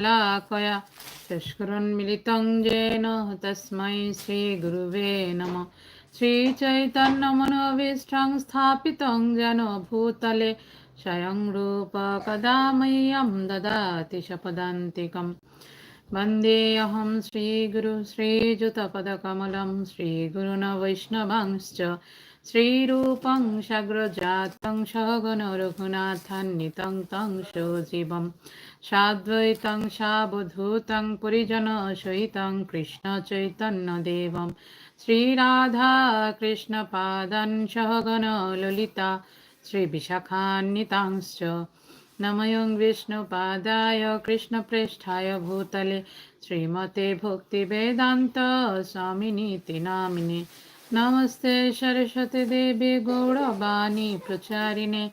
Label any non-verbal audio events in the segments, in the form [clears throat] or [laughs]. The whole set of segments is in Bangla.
शलाकया चष्कुरुन्मिलितं येन तस्मै श्रीगुरुवे नमः श्रीचैतन्यमनोभीष्टं स्थापितं येन भूतले स्वयं रूप कदा मह्यं ददाति शपदान्तिकम् वन्देऽहं श्रीगुरु श्रीयुतपदकमलं श्रीगुरुण वैष्णवांश्च श्रीरूपं शग्रजातं सहगण रघुनाथान्वितं तं सजीवं साद्वैतं सावधूतं पुरिजनसहितं कृष्णचैतन्यदेवं श्रीराधाकृष्णपादं सहगण ललिता श्रीविशाखान्वितांश्च नमयं विष्णुपादाय कृष्णप्रेष्ठाय भूतले श्रीमते भक्तिवेदान्त स्वामिनीति नामिने नमस्ते सरस्वती देवी गौरवाणी प्रचारिणे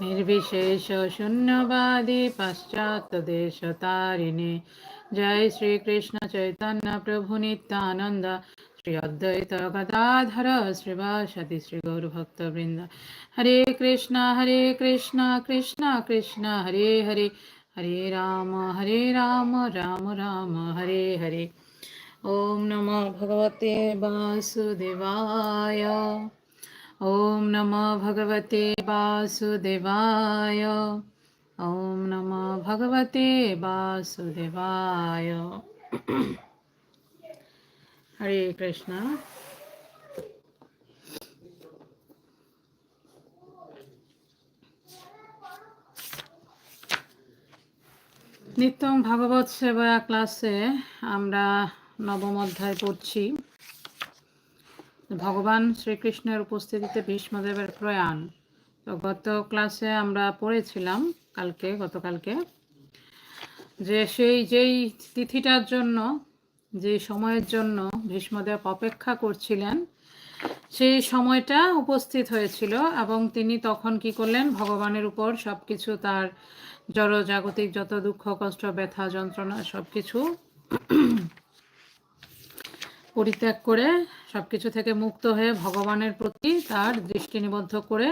निर्विशेष शून्यवादी पश्चात्तदेशतारिणे जय श्रीकृष्ण चैतन्य प्रभु नित्यानन्द श्री अद्वैत गदाधर श्रीवासति श्रीगौरभक्तवृन्द हरे कृष्ण हरे कृष्ण कृष्ण कृष्ण हरे हरे हरे राम हरे राम राम राम हरे हरे ॐ नमो भगवते वासुदेवाय ॐ नमो भगवते वासुदेवाय ॐ नमो भगवते वासुदेवाय হরে কৃষ্ণ নিত্যম ভাগবত সেবা ক্লাসে আমরা নবম অধ্যায় পড়ছি। ভগবান শ্রীকৃষ্ণের উপস্থিতিতে ভীষ্মদেবের প্রয়াণ। তো গত ক্লাসে আমরা পড়েছিলাম কালকে, গতকালকে, যে সেই যেই তিথিটার জন্য, যে সময়ের জন্য ভীষ্মদেব অপেক্ষা করছিলেন, সেই সময়টা উপস্থিত হয়েছিল এবং তিনি তখন কি করলেন, ভগবানের উপর সব কিছু তার জড়জাগতিক যত দুঃখ, কষ্ট, ব্যথা, যন্ত্রণা সব কিছু পরিত্যাগ করে সবকিছু থেকে মুক্ত হয়ে ভগবানের প্রতি তার দৃষ্টি নিবদ্ধ করে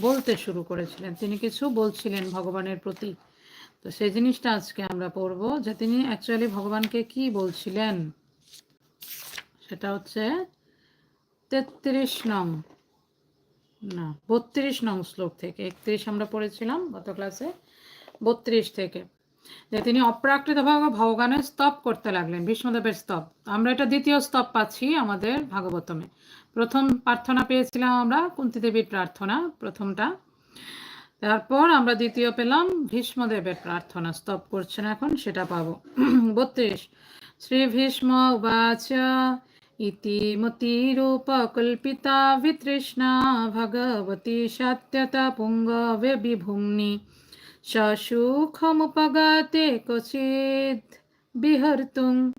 বলতে শুরু করেছিলেন। তিনি কিছু বলছিলেন ভগবানের প্রতি। তো সেই জিনিসটা আজকে আমরা পড়ব যে তিনি অ্যাকচুয়ালি ভগবানকে কি বলছিলেন? সেটা হচ্ছে তেত্রিশ নং, না, বত্রিশ নং শ্লোক থেকে। একত্রিশ আমরা পড়েছিলাম গত ক্লাসে বত্রিশ থেকে। যে তিনি অপ্রাকৃতভাবে ভগবানের স্তব করতে লাগলেন বিষ্ণুদেবের স্তব। আমরা এটা দ্বিতীয় স্তব পাচ্ছি আমাদের ভাগবতমে। প্রথম প্রার্থনা পেয়েছিলাম আমরা, কুন্তি দেবীর প্রার্থনা, প্রথমটা। তারপর আমরা দ্বিতীয় পেলাম, ভীষ্মদেবের প্রার্থনা। স্তব করছেন এখন, সেটা পাবো। [clears throat] বত্রিশ। শ্রী ভীষ্ম উবাচ ইতিমতিরূপকল্পিতা বিতৃষ্ণা, ভগবতী সত্যতা পুঙ্গবে বিভুম্নি বিহর্তুং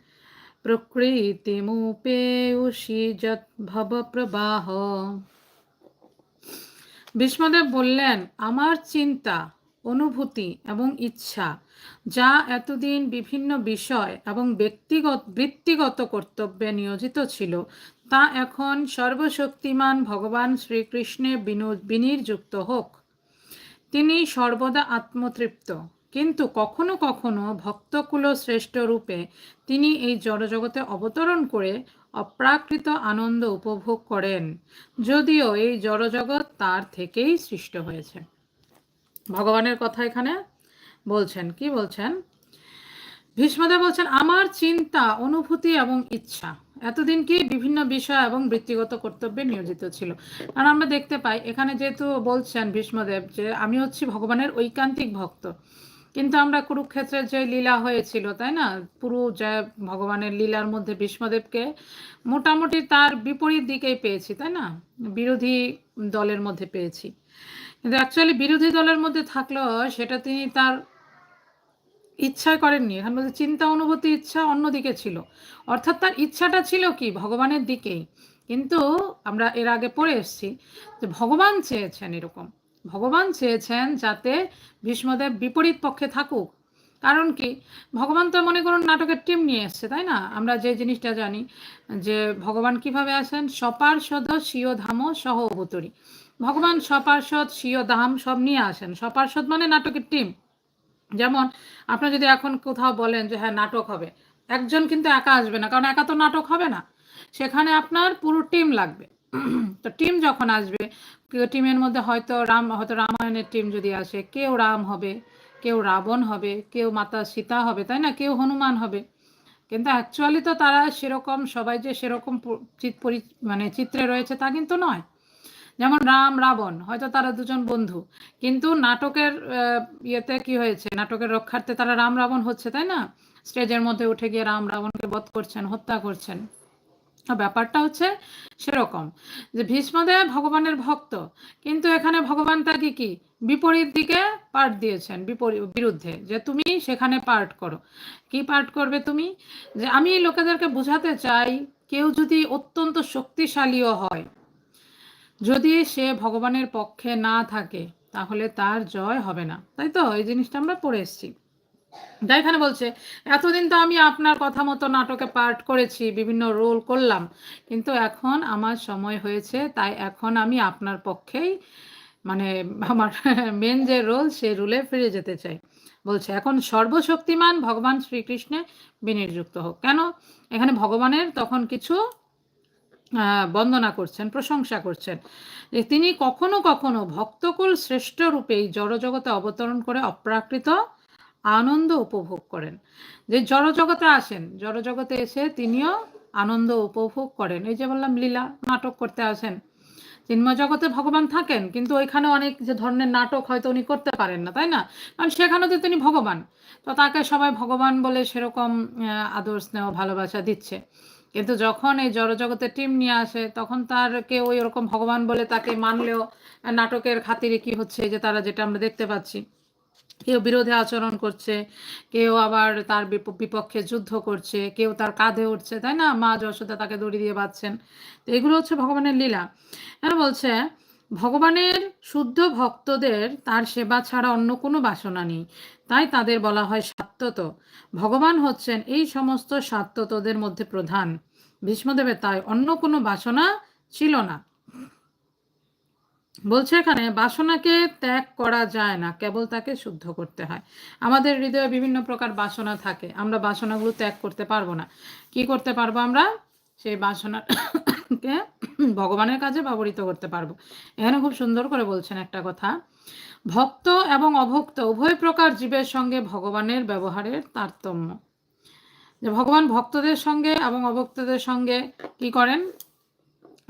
প্রকৃতিমূপে উষিজৎ ভবপ্রবাহ ভীষ্মদেব বললেন আমার চিন্তা, অনুভূতি এবং ইচ্ছা, যা এতদিন বিভিন্ন বিষয় এবং ব্যক্তিগত, বৃত্তিগত কর্তব্যে নিয়োজিত ছিল, তা এখন সর্বশক্তিমান ভগবান শ্রীকৃষ্ণে বিনির্যুক্ত হোক। তিনি সর্বদা আত্মতৃপ্ত। কিন্তু কখনো কখনো ভক্তকুল শ্রেষ্ঠ রূপে তিনি এই জড়জগতে অবতরণ করে অপ্রাকৃত আনন্দ উপভোগ করেন, যদিও এই জড়জগৎ তার থেকেই সৃষ্ট হয়েছে। ভগবানের কথা এখানে বলছেন, কি বলছেন? ভীষ্মদেব বলছেন, আমার চিন্তা, অনুভূতি এবং ইচ্ছা এতদিন কি বিভিন্ন বিষয় এবং বৃত্তিগত কর্তব্যে নিয়োজিত ছিল। কারণ আমরা দেখতে পাই, এখানে যেহেতু বলছেন ভীষ্মদেব যে, আমি হচ্ছি ভগবানের ঐকান্তিক ভক্ত। কিন্তু আমরা কুরুক্ষেত্রের যে লীলা হয়েছিল, তাই না? পুরো যে ভগবানের লীলার মধ্যে ভীষ্মদেবকে মোটামুটি তার বিপরীত দিকেই পেয়েছি, তাই না? বিরোধী দলের মধ্যে পেয়েছি। কিন্তু অ্যাকচুয়ালি বিরোধী দলের মধ্যে থাকলেও সেটা তিনি তার ইচ্ছায় করেননি। এখানে বলছে, চিন্তা অনুভূতি, ইচ্ছা অন্যদিকে ছিল। অর্থাৎ তার ইচ্ছাটা ছিল কি? ভগবানের দিকেই। কিন্তু আমরা এর আগে পড়ে এসছি যে ভগবান চেয়েছেন এরকম। ভগবান চেয়েছেন যাতে ভীষ্মদেব বিপরীত পক্ষে থাকুক। কারণ কি? ভগবান তো মনে করুন নাটকের টিম নিয়ে এসছে, তাই না? আমরা যে জিনিসটা জানি যে ভগবান কীভাবে আসেন? সপার্ষদ স্বীয় ধাম সহ ভগবান সপার্ষদ স্বীয় ধাম সব নিয়ে আসেন। সপার্ষদ মানে নাটকের টিম যেমন, আপনার যদি এখন কোথাও বলেন যে হ্যাঁ নাটক হবে, একজন কিন্তু একা আসবে না, কারণ একা তো নাটক হবে না। সেখানে আপনার পুরো টিম লাগবে। তো টিম যখন আসবে টিমের মধ্যে হয়তো রাম, হয়তো রামায়ণের টিম যদি আসে, কেউ রাম হবে, কেউ রাবণ হবে, কেউ মাতা সীতা হবে, তাই না? কেউ হনুমান হবে। কিন্তু অ্যাকচুয়ালি তো তারা সেরকম, সবাই যে সেরকম মানে চিত্রে রয়েছে তা কিন্তু নয়। যেমন রাম, রাবণ, হয়তো তারা দুজন বন্ধু। কিন্তু নাটকের ইয়েতে কি হয়েছে? নাটকের রক্ষার্থে তারা রাম, রাবণ হচ্ছে, তাই না? স্টেজের মধ্যে উঠে গিয়ে রাম, রাবণকে বধ করছেন, হত্যা করছেন। ব্যাপারটা হচ্ছে সেরকম যে ভীষ্মদেব ভগবানের ভক্ত, কিন্তু এখানে ভগবান তাকে কি? বিপরীত দিকে পার্ট দিয়েছেন বিপরীত বিরুদ্ধে যে তুমি সেখানে পার্ট করো। কি পার্ট করবে তুমি? যে আমি লোকেদেরকে বোঝাতে চাই, কেউ যদি অত্যন্ত শক্তিশালীও হয় যদি সে ভগবানের পক্ষে না থাকে, তাহলে তার জয় হবে না। তাই তো? এই জিনিসটা আমরা পড়ে এসেছি। তাই এখানে বলছে, এতদিন তো আমি আপনার কথা মতো নাটকে পার্ট করেছি, বিভিন্ন রোল করলাম, কিন্তু এখন আমার সময় হয়েছে, তাই এখন আমি আপনার পক্ষেই মানে আমার [laughs] মেন যে রোল সে রুলে ফিরে যেতে চাই। বলছে, এখন সর্বশক্তিমান ভগবান শ্রীকৃষ্ণে বিনির্যুক্ত হোক। কেন? এখানে ভগবানের তখন কিছু বন্দনা করছেন, প্রশংসা করছেন যে তিনি কখনো কখনো ভক্তকুল শ্রেষ্ঠ রূপেই জড়জগতে অবতরণ করে অপ্রাকৃত আনন্দ উপভোগ করেন। যে জড়জগতে আসেন, জড়জগতে এসে তিনিও আনন্দ উপভোগ করেন। এই যে বললাম, লীলা নাটক করতে আসেন চিন্ময় জগতে ভগবান থাকেন, কিন্তু ওইখানে অনেক যে ধরনের নাটক হয়তো উনি করতে পারেন না, তাই না? কারণ সেখানে তো তিনি ভগবান। তো তাকে সবাই ভগবান বলে সেরকম আদর, স্নেহ, ভালোবাসা দিচ্ছে। কিন্তু যখন এই জড়জগতের টিম নিয়ে আসে, তখন তার কেউ ওই ওরকম ভগবান বলে তাকে মানলেও নাটকের খাতিরে কি হচ্ছে যে তারা যেটা আমরা দেখতে পাচ্ছি। কেউ বিরোধে আচরণ করছে, কেউ আবার তার বিপ- বিপক্ষে যুদ্ধ করছে, কেউ তার কাঁধে উঠছে, তাই না? মা যশোদা তাকে দড়ি দিয়ে বাঁধছেন। তো এগুলো হচ্ছে ভগবানের লীলা। হ্যাঁ বলছে ভগবানের শুদ্ধ ভক্তদের তার সেবা ছাড়া অন্য কোনো বাসনা নেই। তাই তাদের বলা হয় সাত্যত ভগবান হচ্ছেন এই সমস্ত সাত্যতদের মধ্যে প্রধান। ভীষ্মদেবের তাই অন্য কোনো বাসনা ছিল না। বলছে এখানে, বাসনাকে ত্যাগ করা যায় না, কেবল তাকে শুদ্ধ করতে হয়। আমাদের হৃদয়ে বিভিন্ন প্রকার বাসনা থাকে। আমরা বাসনাগুলো ত্যাগ করতে পারব না। কি করতে পারব আমরা? সেই বাসনাকে ভগবানের কাজে ব্যবহৃত করতে পারব। এখানে খুব সুন্দর করে বলছেন একটা কথা। ভক্ত এবং অভক্ত, উভয় প্রকার জীবের সঙ্গে ভগবানের ব্যবহারের তারতম্য। যে ভগবান ভক্তদের সঙ্গে এবং অভক্তদের সঙ্গে কি করেন?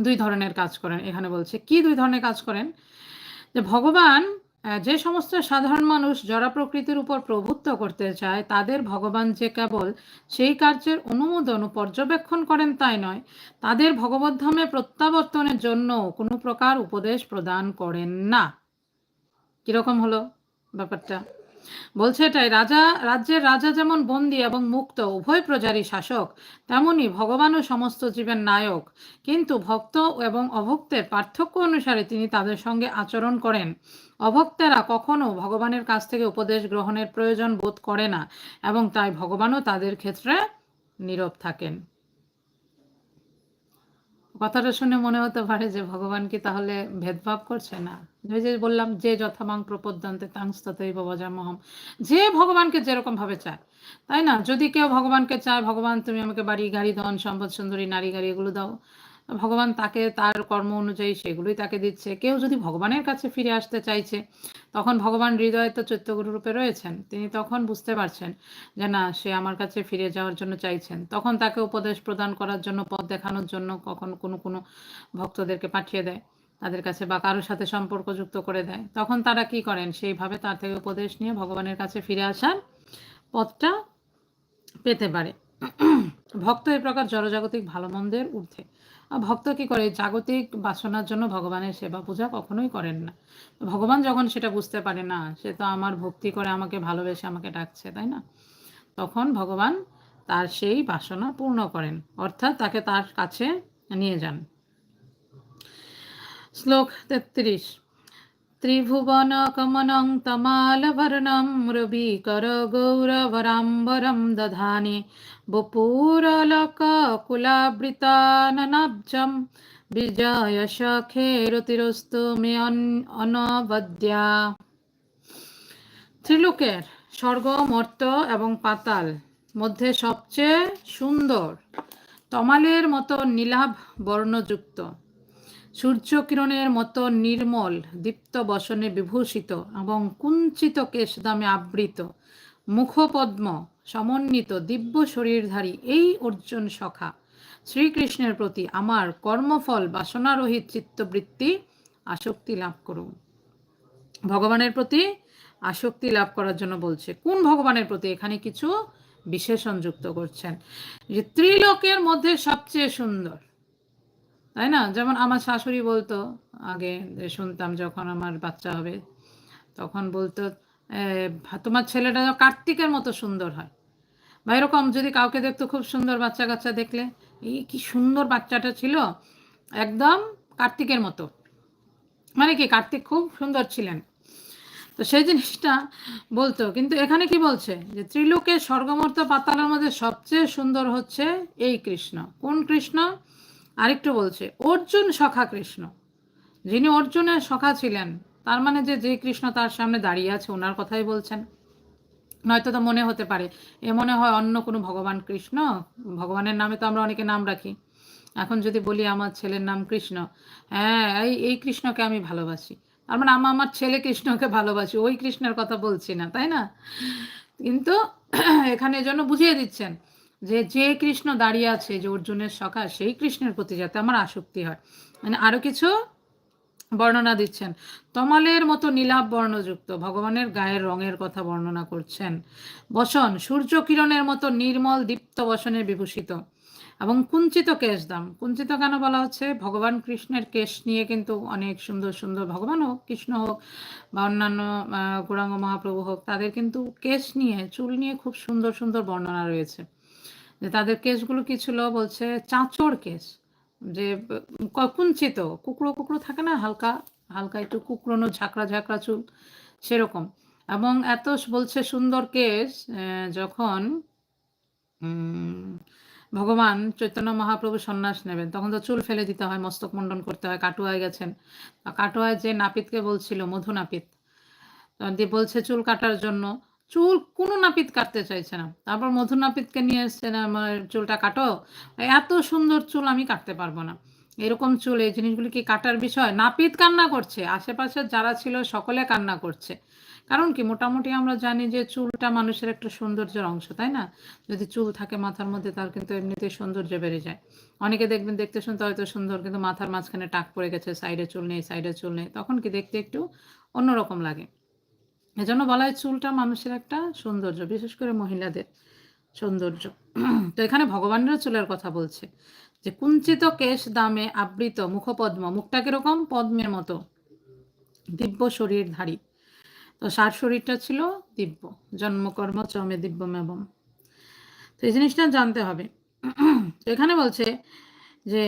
দুই ধরনের কাজ করেন। এখানে বলছে, কি দুই ধরনের কাজ করেন? যে ভগবান যে সমস্ত সাধারণ মানুষ জরা প্রকৃতির উপর প্রভুত্ব করতে চায়, তাদের ভগবান যে কেবল সেই কার্যের অনুমোদন ও পর্যবেক্ষণ করেন তাই নয়। তাদের ভগবদ্ধামে প্রত্যাবর্তনের জন্য কোনো প্রকার উপদেশ প্রদান করেন না। কীরকম হলো ব্যাপারটা? বলছে এটাই, রাজা, রাজ্যের রাজা যেমন বন্দী এবং মুক্ত, উভয় প্রজারই শাসক, তেমনি ভগবানও সমস্ত জীবের নায়ক। কিন্তু ভক্ত এবং অভক্তের পার্থক্য অনুসারে তিনি তাদের সঙ্গে আচরণ করেন। অভক্তেরা কখনো ভগবানের কাছ থেকে উপদেশ গ্রহণের প্রয়োজন বোধ করে না এবং তাই ভগবানও তাদের ক্ষেত্রে নীরব থাকেন। কথাটা শুনে মনে হতে পারে যে ভগবান কি তাহলে ভেদভাব করছে না? ওই যে বললাম, যে যথামাং প্রপদ্যন্তে তাংস্ততই বজামহম যে ভগবানকে যেরকম ভাবে চায়, তাই না? যদি কেউ ভগবানকে চায়, ভগবান তুমি আমাকে বাড়ি, গাড়ি, ধন, সম্পদ, সুন্দরী, নারী, গাড়ি এগুলো দাও। ভগবান তাকে তার কর্ম অনুযায়ী সেগুলোই তাকে দিচ্ছে। কেউ যদি ভগবানের কাছে ফিরে আসতে চাইছে, তখন ভগবান হৃদয়ে তো চৈত্যগুরু রূপে রয়েছেন। তিনি তখন বুঝতে পারছেন যে না, সে আমার কাছে ফিরে যাওয়ার জন্য চাইছেন। তখন তাকে উপদেশ প্রদান করার জন্য, পথ দেখানোর জন্য কখন কোনো কোনো ভক্তদেরকে পাঠিয়ে দেয়, তাদের কাছে বা কারোর সাথে সম্পর্ক যুক্ত করে দেয়। তখন তারা কি করেন? সেইভাবে তার থেকে উপদেশ নিয়ে ভগবানের কাছে ফিরে আসার পথটা পেতে পারে। ভক্ত এই প্রকার জড়জাগতিক ভালো মন্দের ঊর্ধ্বে। ভক্ত কি করে, জাগতিক বাসনার জন্য ভগবানের সেবা পূজা কখনোই করেন না। ভগবান যখন সেটা বুঝতে পারে, না, সে তো আমার ভক্তি করে আমাকে ভালোবেসে আমাকে ডাকছে তাই না? তখন ভগবান তার সেই বাসনা পূর্ণ করেন, অর্থাৎ তাকে তার কাছে নিয়ে যান। শ্লোক তেত্রিশ। ত্রিভুবন কমনং তমালভর্ণম রবিকর গৌরভরাম্বরম দধানে বপুরলক কুলাবৃতাননাব্জম বিজয় সখেরতিরস্তু মে অন- অনবদ্যা ত্রিলোকের স্বর্গ মর্ত এবং পাতাল মধ্যে সবচেয়ে সুন্দর তমালের মতো নীলাভ বর্ণযুক্ত। সূর্যকিরণের মতো নির্মল দীপ্ত বসনে বিভূষিত এবং কুঞ্চিত কেশদামে আবৃত মুখপদ্ম সমন্বিত দিব্য শরীরধারী এই অর্জুন সখা। শ্রীকৃষ্ণের প্রতি আমার কর্মফল বাসনারহিত চিত্তবৃত্তি আসক্তি লাভ করুন। ভগবানের প্রতি আসক্তি লাভ করার জন্য বলছে, কোন ভগবানের প্রতি এখানে কিছু বিশেষণ যুক্ত করছেন? যে ত্রিলোকের মধ্যে সবচেয়ে সুন্দর তাই না? যেমন আমার শাশুড়ি বলতো আগে শুনতাম যখন আমার বাচ্চা হবে, তখন বলতো তোমার ছেলেটা কার্তিকের মতো সুন্দর হয়। বা এরকম যদি কাউকে দেখতো খুব সুন্দর বাচ্চা কাচ্চা দেখলে, এই কি সুন্দর বাচ্চাটা ছিল, একদম কার্তিকের মতো। মানে কি, কার্তিক খুব সুন্দর ছিলেন। তো সেই জিনিসটা বলতো। কিন্তু এখানে কি বলছে? যে ত্রিলোকে স্বর্গমর্ত পাতালের মধ্যে সবচেয়ে সুন্দর হচ্ছে এই কৃষ্ণ। কোন কৃষ্ণ? আরেকটু বলছে, অর্জুন সখা কৃষ্ণ। যিনি অর্জুনের সখা ছিলেন, তার মানে যে যে কৃষ্ণ তার সামনে দাঁড়িয়ে আছে, ওনার কথাই বলছেন। নয়তো তো মনে হতে পারে, এ মনে হয় অন্য কোনো ভগবান কৃষ্ণ, ভগবানের নামে তো আমরা অনেকে নাম রাখি। এখন যদি বলি আমার ছেলের নাম কৃষ্ণ হ্যাঁ এই এই কৃষ্ণকে আমি ভালোবাসি। তার মানে আমি, আমার ছেলে কৃষ্ণকে ভালোবাসি, ওই কৃষ্ণের কথা বলছি না, তাই না? কিন্তু এখানে জন্য বুঝিয়ে দিচ্ছেন যে যে কৃষ্ণ দাঁড়িয়ে আছে, যে অর্জুনের সখা, সেই কৃষ্ণের প্রতি যাতে আমার আসক্তি হয়। মানে আরও কিছু বর্ণনা দিচ্ছেন। তমালের মতো নীলাভ বর্ণযুক্ত, ভগবানের গায়ের রঙের কথা বর্ণনা করছেন। বসন, সূর্য কিরণের মতো নির্মল দীপ্ত বসনে বিভূষিত। এবং কুঞ্চিত কেশ দাম কুঞ্চিত কেন বলা হচ্ছে? ভগবান কৃষ্ণের কেশ নিয়ে কিন্তু অনেক সুন্দর সুন্দর ভগবান হোক কৃষ্ণ হোক বা অন্যান্য গৌরাঙ্গ মহাপ্রভু হোক, তাদের কিন্তু কেশ নিয়ে, চুল নিয়ে খুব সুন্দর সুন্দর বর্ণনা রয়েছে। যে তাদের কেসগুলো কি ছিল? বলছে চাঁচড় কেস। যে কুঞ্চিত। কুকড়ো কুকড়ো থাকে না? হালকা হালকা একটু কুকড়োনো ঝাঁকড়া ঝাঁকড়া চুল, সেরকম। এবং এত বলছে সুন্দর কেস যখন ভগবান চৈতন্য মহাপ্রভু সন্ন্যাস নেবেন, তখন তো চুল ফেলে দিতে হয়, মস্তক মণ্ডন করতে হয়, কাটুয়ায় গেছেন। কাটুয়ায় যে নাপিতকে বলছিল মধু নাপিত বলছে চুল কাটার জন্য। চুল কোনো নাপিত কাটতে চাইছে না। তারপর মধু নাপিতকে নিয়ে এসছেন আমার চুলটা কাটো, এত সুন্দর চুল আমি কাটতে পারব না। এরকম চুল, এই জিনিসগুলি কি কাটার বিষয়? নাপিত কান্না করছে আশেপাশে যারা ছিল সকলে কান্না করছে। কারণ কি? মোটামুটি আমরা জানি যে চুলটা মানুষের একটা সৌন্দর্যের অংশ, তাই না? যদি চুল থাকে মাথার মধ্যে, তার কিন্তু এমনিতেই সৌন্দর্য বেড়ে যায়। অনেকে দেখবেন, দেখতে শুনতে হয়তো সুন্দর, কিন্তু মাথার মাঝখানে টাক পড়ে গেছে সাইডে চুল নেই সাইডে চুল নেই। তখন কি দেখতে একটু অন্যরকম লাগে। এজন্য বলা হয় চুলটা মানুষের একটা সৌন্দর্য, বিশেষ করে মহিলাদের সৌন্দর্য। [clears throat] তো এখানে ভগবানেরও চুলের কথা বলছে যে কুঞ্চিত কেশ দামে আবৃত মুখপদ্ম, মুখটা কীরকম? পদ্মের মতো। দিব্য শরীরধারী। তো সার শরীরটা ছিল দিব্য। জন্মকর্ম চমে দিব্যমেবম। তো এই জিনিসটা জানতে হবে। [clears throat] তো এখানে বলছে যে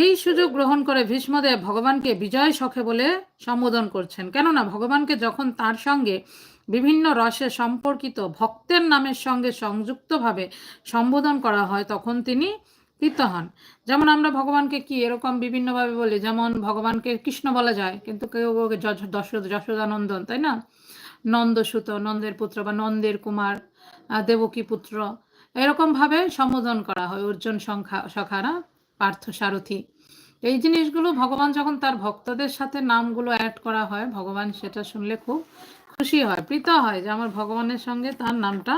এই সুযোগ গ্রহণ করে ভীষ্মদেব ভগবানকে বিজয় সখে বলে সম্বোধন করছেন। কেননা ভগবানকে যখন তার সঙ্গে বিভিন্ন রসে সম্পর্কিত ভক্তের নামের সঙ্গে সংযুক্তভাবে সম্বোধন করা হয়, তখন তিনি প্রীত হন। যেমন আমরা ভগবানকে কি এরকম বিভিন্নভাবে বলি, যেমন ভগবানকে কৃষ্ণ বলা যায়, কিন্তু কেউ দশ, যশোদানন্দন, তাই না? নন্দসুত, নন্দের পুত্র বা নন্দের কুমার দেবকী পুত্র, এরকমভাবে সম্বোধন করা হয়, অর্জুন সংখ্যা, সখারা। পার্থ সারথী এই জিনিসগুলো ভগবান যখন তার ভক্তদের সাথে নামগুলো অ্যাড করা হয়, ভগবান সেটা শুনলে খুব খুশি হয়, প্রীত হয় যে আমার ভগবানের সঙ্গে তার নামটা,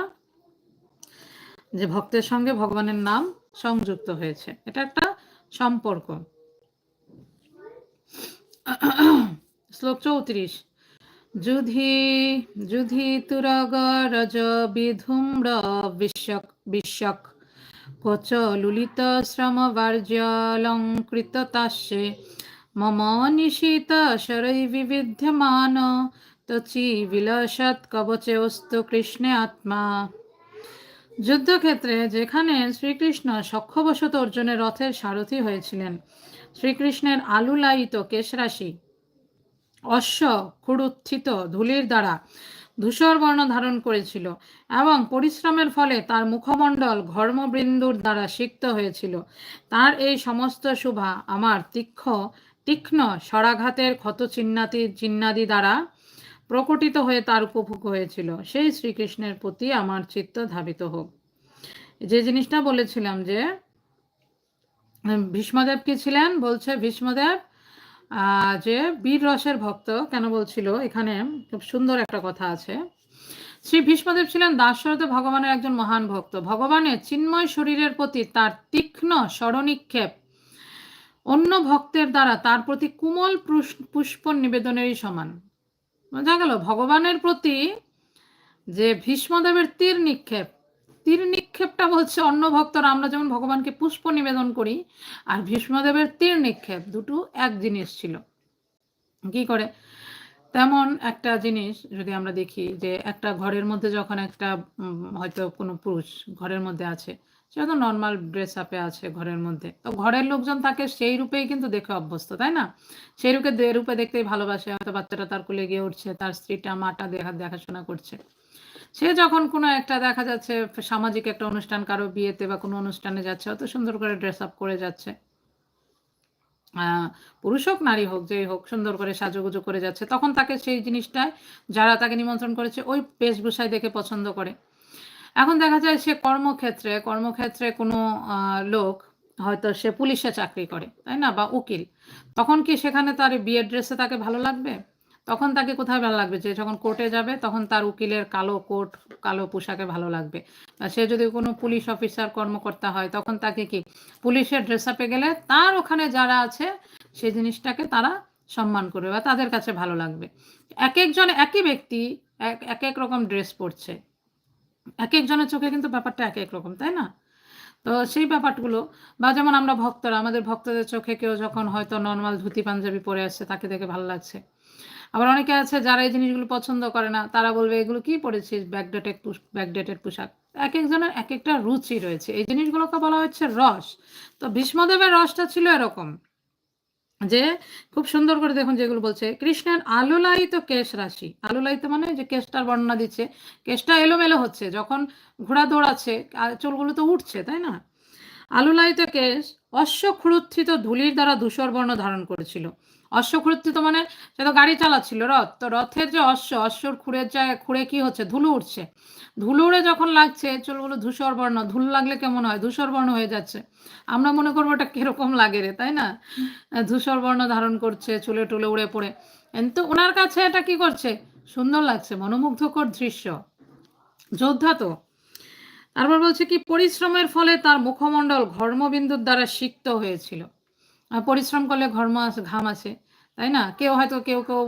যে ভক্তের সঙ্গে ভগবানের নাম সংযুক্ত হয়েছে। এটা একটা সম্পর্ক। শ্লোক চৌত্রিশ। যুধি যুধি তুরগ, রজ, বিধুম্র, বিশ্বক বিশ্বক। क्वच लुलितश्रमवर्ज्यलङ्कृततास्ये मम निशितशरैर्विविध्यमान তচি বিলসৎ কবচে অস্তু কৃষ্ণে আত্মা যুদ্ধক্ষেত্রে যেখানে শ্রীকৃষ্ণ সক্ষবশত অর্জুনের রথের সারথি হয়েছিলেন শ্রীকৃষ্ণের আলুলায়িত কেশরাশি অশ্ব খুড়ুত্থিত ধুলির দ্বারা ধূসর বর্ণ ধারণ করেছিল এবং পরিশ্রমের ফলে তার মুখমণ্ডল ঘর্মবৃন্দুর দ্বারা সিক্ত হয়েছিল। তার এই সমস্ত শোভা আমার তীক্ষ্ণ তীক্ষ্ণ স্বরাঘাতের ক্ষত চিহ্নাতি চিহ্নাদি দ্বারা প্রকটিত হয়ে তার উপভোগ হয়েছিল। সেই শ্রীকৃষ্ণের প্রতি আমার চিত্ত ধাবিত হোক। যে জিনিসটা বলেছিলাম যে ভীষ্মদেব কি ছিলেন? বলছে ভীষ্মদেব যে বীর রসের ভক্ত কেন বলছিল? এখানে খুব সুন্দর একটা কথা আছে। শ্রী ভীষ্মদেব ছিলেন দাসরথ ভগবানের একজন মহান ভক্ত। ভগবানের চিন্ময় শরীরের প্রতি তার তীক্ষ্ণ স্মরণিক্ষেপ অন্য ভক্তের দ্বারা তার প্রতি কোমল পুষ- পুষ্প নিবেদনেরই সমান। বোঝা গেল, ভগবানের প্রতি যে ভীষ্মদেবের তীর নিক্ষেপ তীর নিক্ষেপটা বলছে অন্য ভক্তরা। আমরা যেমন ভগবানকে পুষ্প নিবেদন করি, আর ভীষ্মদেবের তীর নিক্ষেপ দুটো এক জিনিস ছিল। কি করে? তেমন একটা জিনিস যদি আমরা দেখি যে একটা ঘরের মধ্যে যখন একটা হয়তো কোনো পুরুষ ঘরের মধ্যে আছে, সে হয়তো নর্মাল ড্রেস আপে আছে ঘরের মধ্যে। তো ঘরের লোকজন তাকে সেই রূপেই কিন্তু দেখে অভ্যস্ত, তাই না? সেই রূপে রূপে দেখতেই ভালোবাসে, হয়তো বাচ্চাটা তার কোলে গিয়ে উঠছে, তার স্ত্রীটা, মাটা দেখা, দেখাশোনা করছে। সে যখন কোনো একটা দেখা যাচ্ছে, সামাজিক একটা অনুষ্ঠান, কারও বিয়েতে বা কোনো অনুষ্ঠানে যাচ্ছে, অত সুন্দর করে ড্রেস আপ করে যাচ্ছে। পুরুষ হোক, নারী হোক, যেই হোক, সুন্দর করে সাজুগুজু করে যাচ্ছে, তখন তাকে সেই জিনিসটায় যারা তাকে নিমন্ত্রণ করেছে, ওই বেশভূষায় দেখে পছন্দ করে। এখন দেখা যায় সে কর্মক্ষেত্রে কর্মক্ষেত্রে কোনো লোক হয়তো সে পুলিশে চাকরি করে, তাই না? বা উকিল। তখন কি সেখানে তার বিয়ের ড্রেসে তাকে ভালো লাগবে? তখন তাকে কোথায় ভালো লাগবে? যে যখন কোর্টে যাবে, তখন তার উকিলের কালো কোট, কালো পোশাকে ভালো লাগবে। সে যদি কোনো পুলিশ অফিসার, কর্মকর্তা হয়, তখন তাকে কি? পুলিশের ড্রেস আপে গেলে তার ওখানে যারা আছে সেই জিনিসটাকে তারা সম্মান করবে বা তাদের কাছে ভালো লাগবে। এক একজন একই ব্যক্তি এক এক রকম ড্রেস পরছে। এক একজনের চোখে কিন্তু ব্যাপারটা এক এক রকম, তাই না? তো সেই ব্যাপারগুলো বা যেমন আমরা ভক্তরা, আমাদের ভক্তদের চোখে কেউ যখন হয়তো নর্মাল ধুতি পাঞ্জাবি পরে আসছে, তাকে দেখে ভালো লাগছে। আবার অনেকে আছে যারা এই জিনিসগুলো পছন্দ করে না, তারা বলবে, এগুলো কি পরেছিস ব্যাকডেটেড ব্যাকডেটেড পোশাক। এক একজনের এক একটা রুচি রয়েছে। এই জিনিসগুলোকে বলা হচ্ছে রস। তো ভীষ্মদেবের রসটা ছিল এরকম যে, খুব সুন্দর করে দেখুন যেগুলো বলছে, কৃষ্ণের আলোলায়িত কেশ রাশি। আলোলায়িত মানে যে কেশটার বর্ণনা দিচ্ছে। কেশটা এলোমেলো হচ্ছে, যখন ঘোড়া দৌড়াচ্ছে চুলগুলো তো উঠছে, তাই না? আলুলায়িত কেশ অশ্বক্ষুরুত্থিত ধুলির দ্বারা ধূসর বর্ণ ধারণ করেছিল। অশ্বক্ষুরুত্থিত মানে সে তো গাড়ি চালাচ্ছিল রথ। তো রথের যে অশ্ব অশ্বর খুঁড়ের জায়গায় খুঁড়ে কি হচ্ছে? ধুলো উঠছে ধুলো উড়ে যখন লাগছে চুলগুলো ধূসর বর্ণ ধুল লাগলে কেমন হয়? ধূসর বর্ণ হয়ে যাচ্ছে। আমরা মনে করব ওটা কীরকম লাগে রে তাই না? ধূসর বর্ণ ধারণ করছে চুলে টুলে উড়ে পড়ে। কিন্তু ওনার কাছে এটা কি করছে? সুন্দর লাগছে মনোমুগ্ধকর দৃশ্য। যোদ্ধা তো। তারপর বলছে কি পরিশ্রমের ফলে তার মুখমণ্ডল ঘর্মবিন্দুর দ্বারা সিক্ত হয়েছিল। পরিশ্রম করলে ঘর্ম ঘাম আসে, তাই না? কেউ হয়তো কেউ কেউ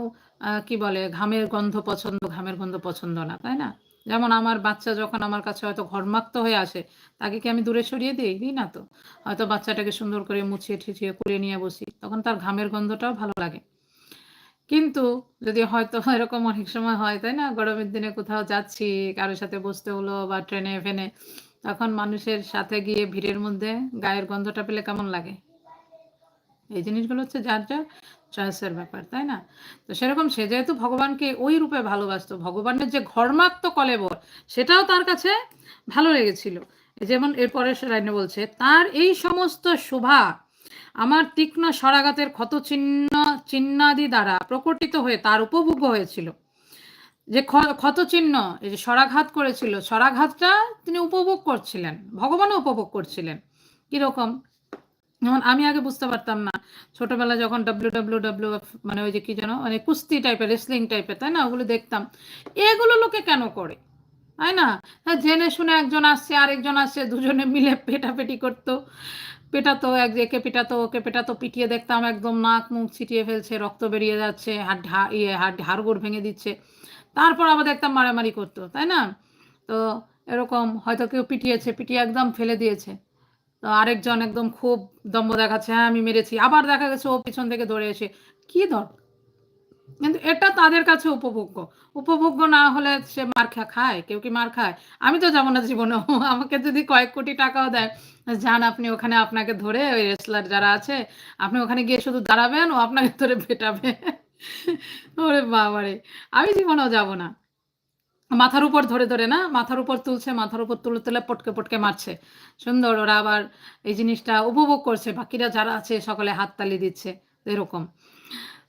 কি বলে, ঘামের গন্ধ পছন্দ, ঘামের গন্ধ পছন্দ না, তাই না? যেমন আমার বাচ্চা যখন আমার কাছে হয়তো ঘর্মাক্ত হয়ে আসে, তাকে কি আমি দূরে সরিয়ে দিই? দিই না তো। হয়তো বাচ্চাটাকে সুন্দর করে মুছিয়ে ঠিচিয়ে করে নিয়ে বসি, তখন তার ঘামের গন্ধটাও ভালো লাগে। কিন্তু যদি হয়তো [laughs] এরকম অনেক সময় হয়, তাই না? গরমের দিনে কোথাও যাচ্ছি, কারোর সাথে বসতে হলো বা ট্রেনে ফেনে, তখন মানুষের সাথে গিয়ে ভিড়ের মধ্যে গায়ের গন্ধটা পেলে কেমন লাগে? এই জিনিসগুলো হচ্ছে যার যার চয়েসের ব্যাপার, তাই না? তো সেরকম সে যেহেতু ভগবানকে ওই রূপে ভালোবাসতো, ভগবানের যে ঘর্মাক্ত কলেবর সেটাও তার কাছে ভালো লেগেছিল। যেমন এরপরে লাইনে বলছে, তার এই সমস্ত শোভা আমার তীক্ষ্ণ স্বরাঘাতের ক্ষত চিহ্ন চিহ্নাদি দ্বারা প্রকটিত হয়ে তার উপভোগ্য হয়েছিল। যে ক্ষ- ক্ষত চিহ্ন এই যে স্বরাঘাত করেছিল স্বরাঘাতটা তিনি উপভোগ করছিলেন, ভগবানও উপভোগ করছিলেন। কীরকম? যেমন আমি আগে বুঝতে পারতাম না। ছোটবেলায় যখন ডাব্লিউ ডাব্লিউ ডাব্লিউ মানে ওই যে কি যেন মানে কুস্তি টাইপের রেসলিং টাইপের তাই না? ওগুলো দেখতাম। এগুলো লোকে কেন করে? তাই না? হ্যাঁ, জেনে শুনে একজন আসছে আরেকজন আসছে দুজনে মিলে পেটাপেটি করতো। পেটাতো এক একে পেটাতো ওকে পেটাতো পিটিয়ে দেখতাম একদম নাক মুখ ছিটিয়ে ফেলছে রক্ত বেরিয়ে যাচ্ছে হাড় ইয়ে হাড় হাড়গোড় ভেঙে দিচ্ছে। তারপর আবার দেখতাম মারামারি করতো তাই না? তো এরকম হয়তো কেউ পিটিয়েছে পিটিয়ে একদম ফেলে দিয়েছে। আরেকজন একদম খুব দম্ব দেখাচ্ছে হ্যাঁ আমি মেরেছি। আবার দেখা গেছে ও পিছন থেকে ধরে এসে, কি দরকার কিন্তু এটা তাদের কাছে উপভোগ্য। উপভোগ্য না হলে সে মার খা, খায়, কেউ কি মার খায়? আমি তো যাব না জীবনে আমাকে যদি কয়েক কোটি টাকাও দেয়, যান, আপনি ওখানে আপনাকে ধরে ওই রেসলার যারা আছে, আপনি ওখানে গিয়ে শুধু দাঁড়াবেন, ও আপনাকে ধরে পেটাবে। ওরে বাবারে, আমি জীবনেও যাব না। মাথার উপর ধরে ধরে না, মাথার উপর তুলছে, মাথার উপর তুলে তুলে পটকে পটকে মারছে। সুন্দর, ওরা আবার এই জিনিসটা উপভোগ করছে, বাকিরা যারা আছে সকলে হাততালি দিচ্ছে, এরকম।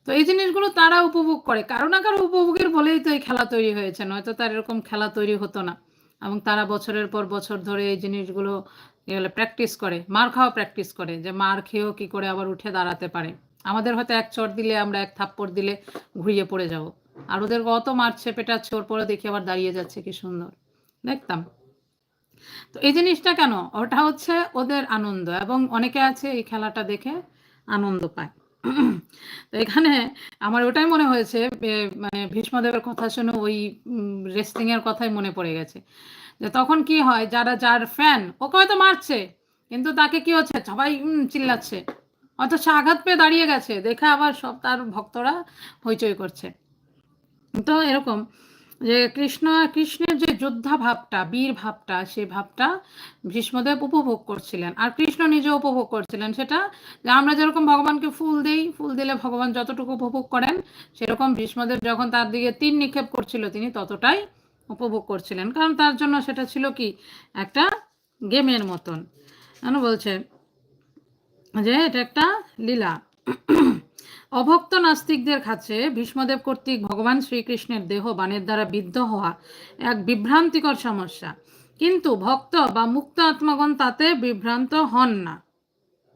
তো এই জিনিসগুলো তারা উপভোগ করে, কারও না কারও উপভোগের বলেই তো এই খেলা তৈরি হয়েছে, নয়তো তার এরকম খেলা তৈরি হতো না। এবং তারা বছরের পর বছর ধরে এই জিনিসগুলো প্র্যাকটিস করে, মার খাওয়া প্র্যাকটিস করে, যে মার খেয়েও কি করে আবার উঠে দাঁড়াতে পারে। আমাদের হয়তো এক চট দিলে, আমরা এক থাপ্পড় দিলে ঘুরিয়ে পড়ে যাব। আর ওদের কত মারছে পেটাচ্ছে ওর পরে দেখি আবার দাঁড়িয়ে যাচ্ছে, কি সুন্দর। দেখতাম। তো এই জিনিসটা কেন? ওটা হচ্ছে ওদের আনন্দ, এবং অনেকে আছে এই খেলাটা দেখে আনন্দ পায়। তো এখানে আমার ওটাই মনে হয়েছে মানে ভীষ্মদেবের কথা শুনে ওই রেসলিং এর কথাই মনে পড়ে গেছে। যে তখন কি হয়, যারা, যার ফ্যান ওকে হয়তো মারছে, কিন্তু তাকে কি হচ্ছে, সবাই চিল্লাচ্ছে। অথচ আঘাত পেয়ে দাঁড়িয়ে গেছে, দেখে আবার সব তার ভক্তরা হইচই করছে। তো এরকম যে কৃষ্ণ, কৃষ্ণের যে যোদ্ধা ভাবটা, বীর ভাবটা, সেই ভাবটা ভীষ্মদেব উপভোগ করছিলেন। আর কৃষ্ণ নিজে উপভোগ করছিলেন সেটা আমরা যেরকম ভগবানকে ফুল দিই, ফুল দিলে ভগবান যতটুকু উপভোগ করেন, সেরকম ভীষ্মদেব যখন তার দিকে তীর নিক্ষেপ করছিল, তিনি ততটাই উপভোগ করছিলেন। কারণ তার জন্য সেটা ছিল কি? একটা গেমের মতন। কেন বলছে যে এটা একটা লীলা। অভক্ত নাস্তিকদের কাছে ভীষ্মদেব কর্তৃক ভগবান শ্রীকৃষ্ণের দেহ বাণের দ্বারা বিদ্ধ হওয়া এক বিভ্রান্তিকর সমস্যা। কিন্তু ভক্ত বা মুক্ত আত্মগণ তাতে বিভ্রান্ত হন না।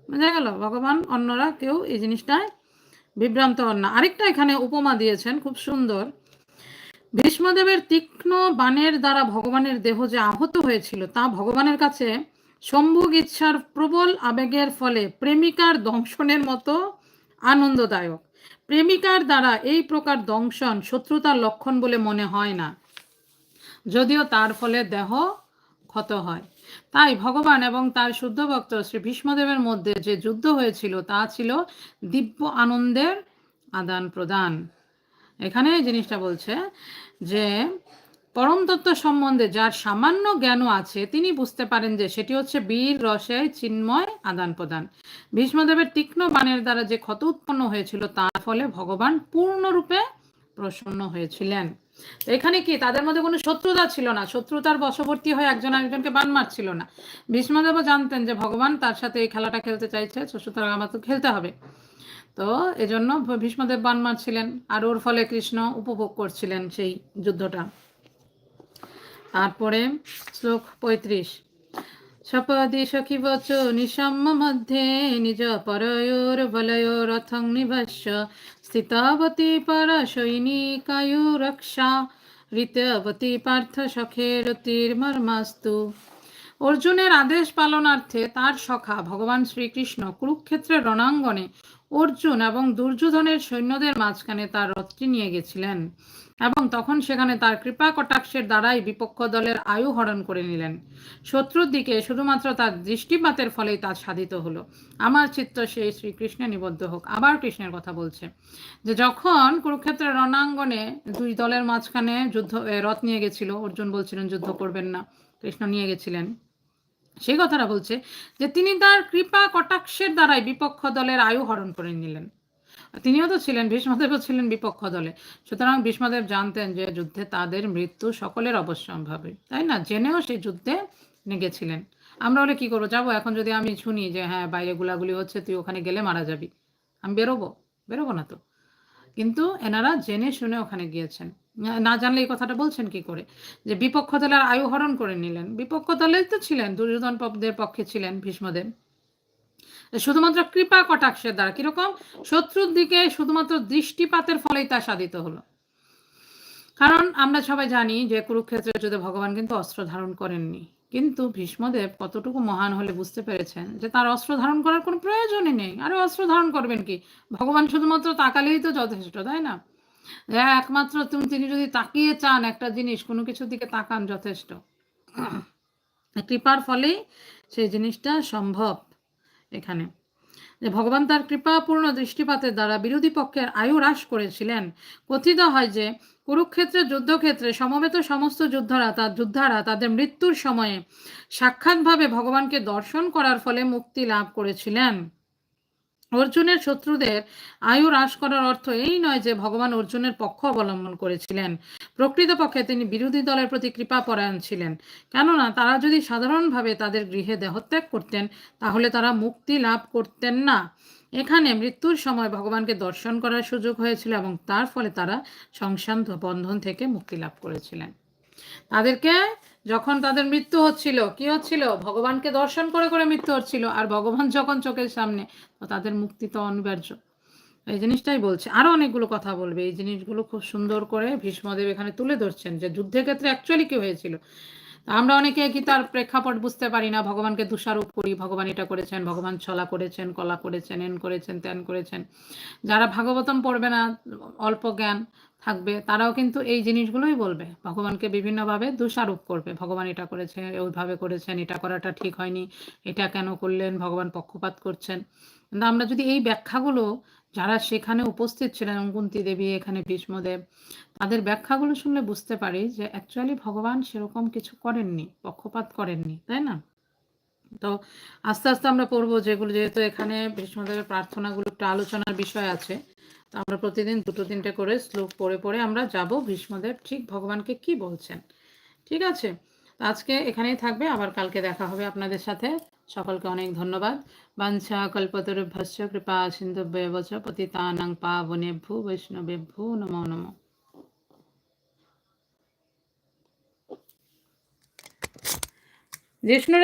বোঝা গেল? ভগবান অন্যরা কেউ এই জিনিসটায় বিভ্রান্ত হন না। আরেকটা এখানে উপমা দিয়েছেন, খুব সুন্দর। ভীষ্মদেবের তীক্ষ্ণ বাণের দ্বারা ভগবানের দেহ যে আহত হয়েছিল, তা ভগবানের কাছে সম্ভোগ ইচ্ছার প্রবল আবেগের ফলে প্রেমিকার দংশনের মতো আনন্দদায়ক। প্রেমিকার দ্বারা এই প্রকার দংশন শত্রুতার লক্ষণ বলে মনে হয় না। যদিও তার ফলে দেহ ক্ষত হয়। তাই ভগবান এবং তার শুদ্ধ ভক্ত শ্রী ভীষ্মদেবের মধ্যে যে যুদ্ধ হয়েছিল, তা ছিল দিব্য আনন্দের আদান প্রদান। এখানে জিনিসটা বলছে যে, পরম তত্ত্ব সম্বন্ধে যার সামান্য জ্ঞানও আছে, তিনি বুঝতে পারেন যে সেটি হচ্ছে বীর, রসে চিন্ময়, আদান প্রদান। ভীষ্মদেবের তীক্ষ্ণ বাণের দ্বারা যে ক্ষত উৎপন্ন হয়েছিল, তার ফলে ভগবান পূর্ণরূপে প্রসন্ন হয়েছিলেন। এখানে কি তাদের মধ্যে কোনো শত্রুতা ছিল না? শত্রুতার বশবর্তী হয়ে একজন একজনকে বান মারছিল না। ভীষ্মদেবও জানতেন যে ভগবান তার সাথে এই খেলাটা খেলতে চাইছে সুতরাং আমার তো খেলতে হবে। তো এজন্য ভীষ্মদেব বান মারছিলেন, আর ওর ফলে কৃষ্ণ উপভোগ করছিলেন সেই যুদ্ধটা। তারপরে শ্লোক পঁয়ত্রিশ। সপদি সখী বচ নিসম্ম মধ্যে নিজ পরয়োর বলয়োরথং নিভস্য স্থিতাবতী পর সৈনিকায়ু রক্ষা। ঋতবতী পার্থ সখের তীর্মর্মাস্তু। অর্জুনের আদেশ পালনার্থে তার সখা ভগবান শ্রীকৃষ্ণ কুরুক্ষেত্রের রণাঙ্গনে অর্জুন এবং দুর্যোধনের সৈন্যদের মাঝখানে তার রথটি নিয়ে গেছিলেন। এবং তখন সেখানে তার কৃপা কটাক্ষের দ্বারাই বিপক্ষ দলের আয়ু হরণ করে নিলেন। শত্রুর দিকে শুধুমাত্র তার দৃষ্টিপাতের ফলেই তা সাধিত হলো। আমার চিত্ত সেই শ্রীকৃষ্ণে নিবদ্ধ হোক, আবার কৃষ্ণের কথা বলছে। যে যখন কুরুক্ষেত্রের রণাঙ্গনে দুই দলের মাঝখানে যুদ্ধ রথ নিয়ে গেছিল, অর্জুন বলছিলেন, যুদ্ধ করবেন না, কৃষ্ণ নিয়ে গেছিলেন। সেই কথাটা বলছে যে তিনি তার কৃপা কটাক্ষের দ্বারাই বিপক্ষ দলের আয়ু হরণ করে নিলেন। তিনিও তো ছিলেন, ভীষ্মদেবও ছিলেন বিপক্ষ দলে। সুতরাং ভীষ্মদেব জানতেন যে যুদ্ধে তাদের মৃত্যু সকলের অবশ্যম্ভাবী, তাই না? জেনেও সেই যুদ্ধে গেছিলেন আমরা হলে কি করব? যাব এখন যদি আমি শুনি যে হ্যাঁ বাইরে গুলাগুলি হচ্ছে, তুই ওখানে গেলে মারা যাবি। আমি বেরোবো বেরোবো না তো। কিন্তু এনারা জেনে শুনে ওখানে গিয়েছেন। না জানলে এই কথাটা বলছেন কি করে? যে বিপক্ষ দলের আয়ু হরণ করে নিলেন। বিপক্ষ দলেই তো ছিলেন, দুর্যোধন পদের পক্ষে ছিলেন ভীষ্মদেব। শুধুমাত্র কৃপা কটাক্ষের দ্বারা কীরকম? শত্রুর দিকে শুধুমাত্র দৃষ্টিপাতের ফলেই তা সাধিত হলো। কারণ আমরা সবাই জানি যে কুরুক্ষেত্রের যুদ্ধে ভগবান কিন্তু অস্ত্র ধারণ করেননি, কিন্তু ভীষ্মদেব কতটুকু মহান হলে বুঝতে পেরেছেন যে তার অস্ত্র ধারণ করার কোনো প্রয়োজনই নেই। আরে অস্ত্র ধারণ করবেন কি? ভগবান শুধুমাত্র তাকালেই তো যথেষ্ট, তাই না? একমাত্র তুমি, তিনি যদি তাকিয়ে চান একটা জিনিস, কোনো কিছুর দিকে তাকান যথেষ্ট। [clears throat] কৃপার ফলেই সেই জিনিসটা সম্ভব। এখানে। যে ভগবান তার কৃপাপূর্ণ দৃষ্টিপাতের দ্বারা বিরোধী পক্ষের আয়ু হ্রাস করেছিলেন। কথিত হয় যে, কুরুক্ষেত্রে, যুদ্ধক্ষেত্রে সমবেত সমস্ত যুদ্ধরা তার যোদ্ধারা তাদের মৃত্যুর সময়ে সাক্ষাৎভাবে ভগবানকে দর্শন করার ফলে মুক্তি লাভ করেছিলেন। অর্জুনের শত্রুদের আয়ু হ্রাস করার অর্থ এই নয় যে ভগবান অর্জুনের পক্ষ অবলম্বন করেছিলেন। প্রকৃতপক্ষে তিনি বিরোধী দলের প্রতি কৃপা পরায়ণ ছিলেন। কেননা তারা যদি সাধারণভাবে তাদের গৃহে দেহত্যাগ করতেন, তাহলে তারা মুক্তি লাভ করতেন না। এখানে মৃত্যুর সময় ভগবানকে দর্শন করার সুযোগ হয়েছিল এবং তার ফলে তারা সংসার বন্ধন থেকে মুক্তি লাভ করেছিলেন। তাদেরকে যখন তাদের মৃত্যু হচ্ছিল, কি হচ্ছিল? ভগবানকে দর্শন করে করে মৃত্যু হচ্ছিল। আর ভগবান যখন চোখের সামনে তাদের মুক্তি তো অনিবার্য। এই জিনিসটাই বলছে। আরও অনেকগুলো কথা বলবে। এই জিনিসগুলো খুব সুন্দর করে ভীষ্মদেব এখানে তুলে ধরছেন যে যুদ্ধের ক্ষেত্রে অ্যাকচুয়ালি কি হয়েছিল। আমরা অনেকে কি তার প্রেক্ষাপট বুঝতে পারি না? ভগবানকে দোষারোপ করি, ভগবান এটা করেছেন, ভগবান ছলা করেছেন, কলা করেছেন, এন করেছেন, ত্যান করেছেন। যারা ভাগবতম পড়বে না, অল্প জ্ঞান থাকবে, তারাও কিন্তু এই জিনিসগুলোই বলবে। ভগবানকে বিভিন্নভাবে দোষারোপ করবে। ভগবান এটা করেছে, ওইভাবে করেছেন, এটা করাটা ঠিক হয়নি, এটা কেন করলেন, ভগবান পক্ষপাত করছেন। কিন্তু আমরা যদি এই ব্যাখ্যাগুলো, যারা সেখানে উপস্থিত ছিলেন কুন্তী দেবী, এখানে ভীষ্মদেব, তাদের ব্যাখ্যাগুলো শুনলে বুঝতে পারি যে অ্যাকচুয়ালি ভগবান সেরকম কিছু করেননি, পক্ষপাত করেননি, তাই না? তো আস্তে আস্তে আমরা পড়ব যেগুলো যেহেতু এখানে ভীষ্মদেবের প্রার্থনাগুলো একটা আলোচনার বিষয় আছে। আমরা প্রতিদিন দুটো তিনটে করে শ্লোক পড়ে পড়ে আমরা যাব ভীষ্মদেব, ঠিক ভগবানকে কি বলছেন? ঠিক আছে? আজকে এখানেই থাকবে, আবার কালকে দেখা হবে আপনাদের সাথে। সকলকে অনেক ধন্যবাদ। বাঞ্ছা কল্পতরুভ্যশ্চ কৃপা সিন্ধুভ্যবচ পতিতানাং পাবনেভ্যু বৈষ্ণবেভ্যু নমো নমো। জিষ্ণু